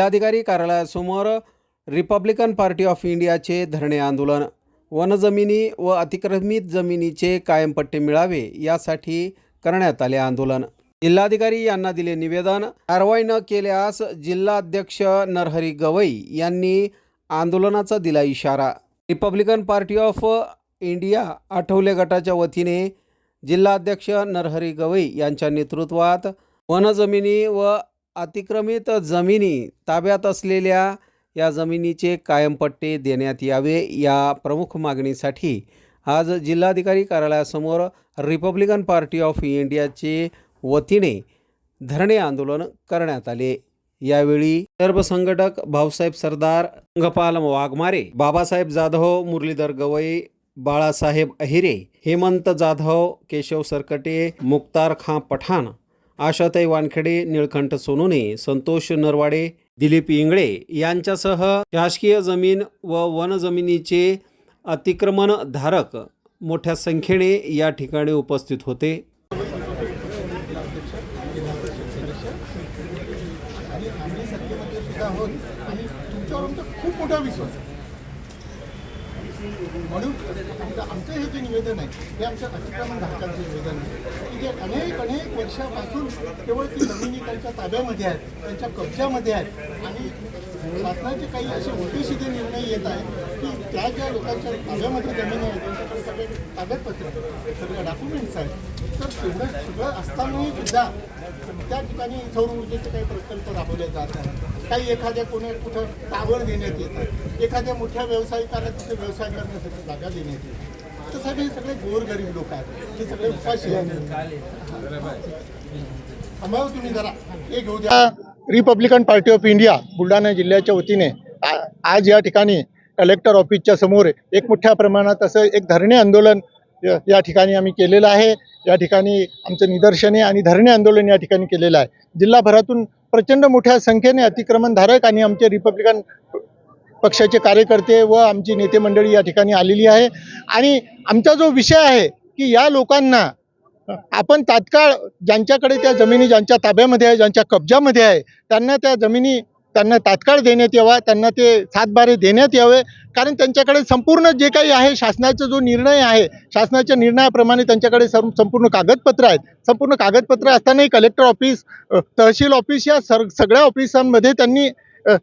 जिल्हाधिकारी कार्यालयासमोर Republican Party of इंडियाचे धरणे आंदोलन वनजमिनी व अतिक्रमित जमिनीचे कायम पट्टे मिळावे यासाठी करण्यात आले आंदोलन. जिल्हाधिकारी यांना दिले निवेदन. कारवाई न केल्यास जिल्हाध्यक्ष नरहरी गवई यांनी आंदोलनाचा दिला इशारा. Republican Party of India Athawale गटाच्या वतीने जिल्हाध्यक्ष नरहरी गवई यांच्या नेतृत्वात वनजमिनी व अतिक्रमित जमिनी ताब्यात असलेल्या या जमिनीचे कायमपट्टे देण्यात यावे या प्रमुख मागणीसाठी आज जिल्हाधिकारी कार्यालयासमोर रिपब्लिकन पार्टी ऑफ इंडियाचे वतीने धरणे आंदोलन करण्यात आले. यावेळी सर्व संघटक भाऊसाहेब सरदार संघपाल वाघमारे बाबासाहेब जाधव मुरलीधर गवई बाळासाहेब अहिरे हेमंत जाधव केशव सरकटे मुक्तार खां पठाण आशाताई वानखेडे निळकंठ सोनुने संतोष नरवाडे दिलीप इंगळे यांच्यासह शासकीय जमीन व वनजमिनीचे अतिक्रमण धारक मोठ्या संख्येने या ठिकाणी उपस्थित होते. आणि आम्ही सत्तेमध्ये सुद्धा आहोत आणि तुमच्यावर खूप मोठा विश्वास आहे. म्हणून आमचं आमचं हे जे निवेदन आहे ते आमच्या अतिक्रमण धारकांचं निवेदन आहे. की जे अनेक अनेक वर्षापासून केवळ ती जमिनी त्यांच्या ताब्यामध्ये आहेत त्यांच्या कब्जामध्ये आहेत. आणि शासनाचे काही असे उलटेसिधे निर्णय येत आहेत की त्या ज्या लोकांच्या ताब्यामध्ये जमिनी आहेत त्यांच्याकडे सगळे कागदपत्र सगळे डॉक्युमेंट्स आहेत तर तेवढं सगळं असतानाही सुद्धा त्या ठिकाणी सौर ऊर्जेचे काही प्रकल्प राबवले जात आहेत. काही एखाद्या कोणी कुठं टावर देण्यात येतात. एखाद्या मोठ्या व्यावसायिकाला तिथे व्यवसाय करण्यासाठी जागा देण्यात येते. तसं हे सगळे गोरगरीब लोक आहेत. हे सगळे उपाशी आहेत. हो तुम्ही जरा. हे घेऊ द्या. Republican Party of India Buldhana जिल्ह्याच्या वतीने आज या ठिकाणी कलेक्टर ऑफिसच्या समोर एक मोठ्या प्रमाणात असं एक धरणे आंदोलन या- या ठिकाणी आम्ही केलेलं आहे. या ठिकाणी आमचं निदर्शने आणि धरणे आंदोलन या ठिकाणी केलेलं आहे. जिल्हाभरातून प्रचंड मोठ्या संख्येने अतिक्रमणधारक आणि आमचे रिपब्लिकन पक्षाचे कार्यकर्ते व आमची नेते मंडळी या ठिकाणी आलेली आहे. आणि आमचा जो विषय आहे की या लोकांना आपण तात्काळ ज्यांच्याकडे त्या जमिनी ज्यांच्या ताब्यामध्ये आहे ज्यांच्या कब्जामध्ये आहे त्यांना त्या जमिनी त्यांना तात्काळ देण्यात यावा त्यांना ते सातबारे देण्यात यावे. कारण त्यांच्याकडे संपूर्ण जे काही आहे शासनाचा जो निर्णय आहे शासनाच्या निर्णयाप्रमाणे त्यांच्याकडे सं संपूर्ण कागदपत्र आहेत. संपूर्ण कागदपत्र असतानाही कलेक्टर ऑफिस तहसील ऑफिस या सर सगळ्या ऑफिसांमध्ये त्यांनी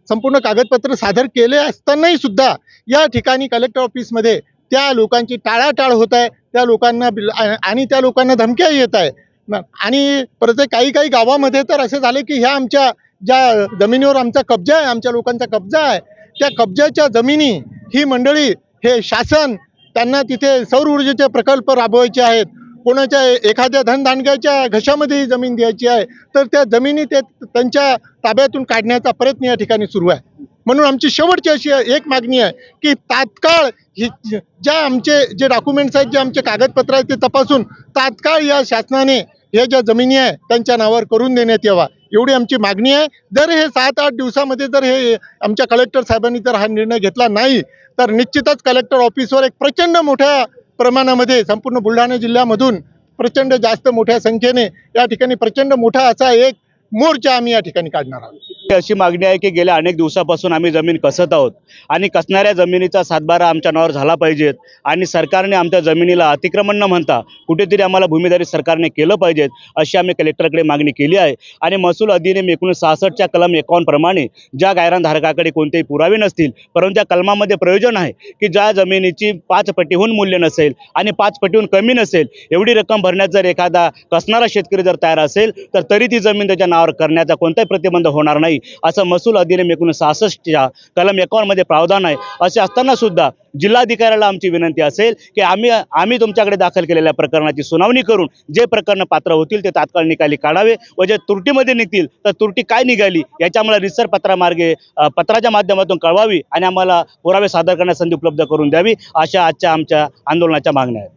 संपूर्ण कागदपत्र सादर केले असतानाही सुद्धा या ठिकाणी कलेक्टर ऑफिसमध्ये त्या लोकांची टाळाटाळ होत आहे. त्या लोकांना बिल- आणि त्या लोकांना धमक्या येत आहे. आणि परत काही काही गावामध्ये तर असे झाले की ह्या आमच्या ज्या जमिनीवर आमचा कब्जा आहे आमच्या लोकांचा कब्जा आहे त्या कब्जाच्या जमिनी ही मंडळी हे शासन त्यांना तिथे सौर ऊर्जेचे प्रकल्प राबवायचे आहेत. कोणाच्या एखाद्या धनधानग्याच्या घशामध्ये ही जमीन द्यायची आहे तर त्या जमिनी ते त्यांच्या ताब्यातून काढण्याचा प्रयत्न या ठिकाणी सुरू आहे. म्हणून आमची शेवटची अशी एक मागणी आहे की तात्काळ ही ज्या आमचे जे डॉक्युमेंट्स आहेत जे आमचे कागदपत्र आहेत ते तपासून तात्काळ या शासनाने हे ज्या जमिनी आहे त्यांच्या नावावर करून देण्यात यावा. एवढी आमची मागणी आहे. जर हे सात आठ दिवसामध्ये जर हे आमच्या कलेक्टर साहेबांनी जर हा निर्णय घेतला नाही तर निश्चितच कलेक्टर ऑफिसवर एक प्रचंड मोठ्या प्रमाणामध्ये संपूर्ण बुलढाणा जिल्ह्यामधून प्रचंड जास्त मोठ्या संख्येने या ठिकाणी प्रचंड मोठा असा एक मोर्चा आम्ही या ठिकाणी काढणार आहोत. अशी मागणी आहे की गेल्या अनेक दिवसापासून आम्ही जमीन कसत आहोत आणि कसणाऱ्या जमिनीचा सातबारा आमच्या नावावर झाला पाहिजेत आणि सरकारने आमच्या जमिनीला अतिक्रमण न म्हणता कुठेतरी आम्हाला भूमिदारी सरकारने केलं पाहिजेत अशी आम्ही कलेक्टरकडे मागणी केली आहे. आणि महसूल अधिनियम एकोणीसशे सहासष्टच्या कलम एकावन्नप्रमाणे ज्या गायरानधारकाकडे कोणतेही पुरावे नसतील परंतु त्या कलमामध्ये प्रयोजन आहे की ज्या जमिनीची पाच पटीहून मूल्य नसेल आणि पाच पटीहून कमी नसेल एवढी रक्कम भरण्यात जर एखादा कसणारा शेतकरी जर तयार असेल तर तरी ती जमीन त्याच्या नावावर करण्याचा कोणताही प्रतिबंध होणार नाही. असं महसूल अधिनियम एकोणीसशे सहासष्टच्या कलम एकावन्नमध्ये प्रावधान आहे. असे असताना सुद्धा जिल्हाधिकाऱ्याला आमची विनंती असेल की आम्ही आम्ही तुमच्याकडे दाखल केलेल्या प्रकरणाची सुनावणी करून जे प्रकरण पात्र होतील ते तात्काळ निकाली काढावे व जे त्रुटीमध्ये निघतील तर त्रुटी काय निघाली याच्या आम्हाला रिसर पत्रामार्गे पत्राच्या माध्यमातून कळवावी आणि आम्हाला पुरावे सादर करण्यास संधी उपलब्ध करून द्यावी अशा आजच्या आमच्या आंदोलनाच्या मागण्या आहेत.